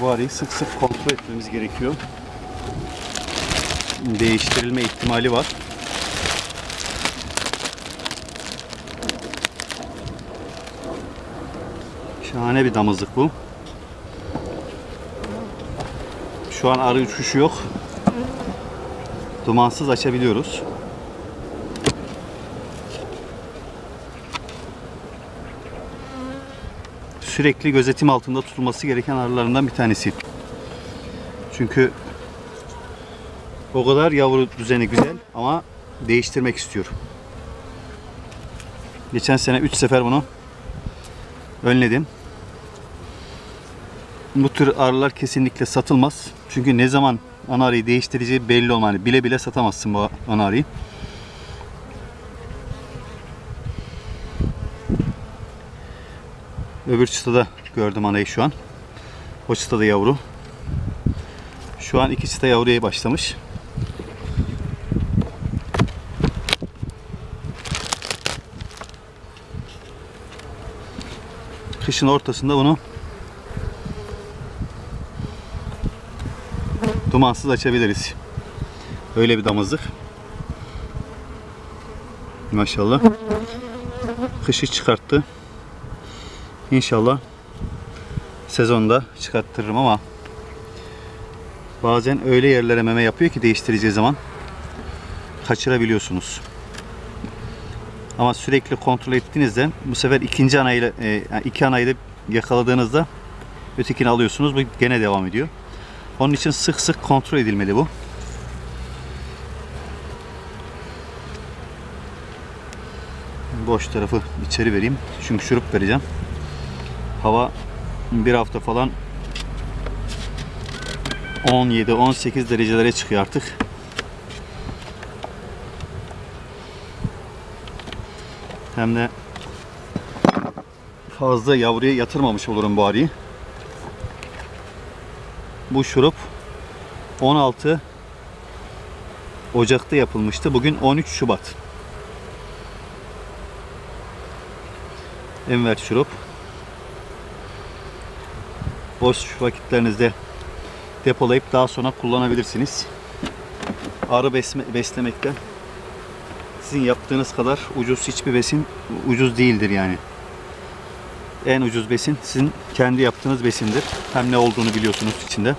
Bu arıyı sık sık kontrol etmemiz gerekiyor. Değiştirilme ihtimali var. Şahane bir damızlık bu. Şu an arı uçuşu yok. Dumansız açabiliyoruz. Sürekli gözetim altında tutulması gereken arılarından bir tanesi. Çünkü o kadar yavru düzeni güzel ama değiştirmek istiyor. Geçen sene 3 sefer bunu önledim. Bu tür arılar kesinlikle satılmaz. Çünkü ne zaman ana arıyı değiştireceği belli olmalı. Yani bile bile satamazsın bu ana arıyı. Öbür çıtada gördüm anayı şu an. O çıtada yavru. Şu an iki çıta yavruya başlamış. Kışın ortasında bunu dumansız açabiliriz. Öyle bir damızlık. Maşallah. Kışı çıkarttı. İnşallah sezonda çıkarttırırım ama bazen öyle yerlere meme yapıyor ki değiştireceği zaman kaçırabiliyorsunuz. Ama sürekli kontrol ettiğinizde bu sefer ikinci anayla e, iki anayı da yakaladığınızda ötekini alıyorsunuz. Bu gene devam ediyor. Onun için sık sık kontrol edilmeli bu. Boş tarafı içeri vereyim. Çünkü şurup vereceğim. Hava bir hafta falan 17-18 derecelere çıkıyor artık. Hem de fazla yavruya yatırmamış olurum bu arıyı. Bu şurup 16 Ocak'ta yapılmıştı. Bugün 13 Şubat. Enver şurup. Boş vakitlerinizde depolayıp daha sonra kullanabilirsiniz. Arı besme, beslemekte sizin yaptığınız kadar ucuz hiçbir besin ucuz değildir yani. En ucuz besin sizin kendi yaptığınız besindir. Hem ne olduğunu biliyorsunuz içinde.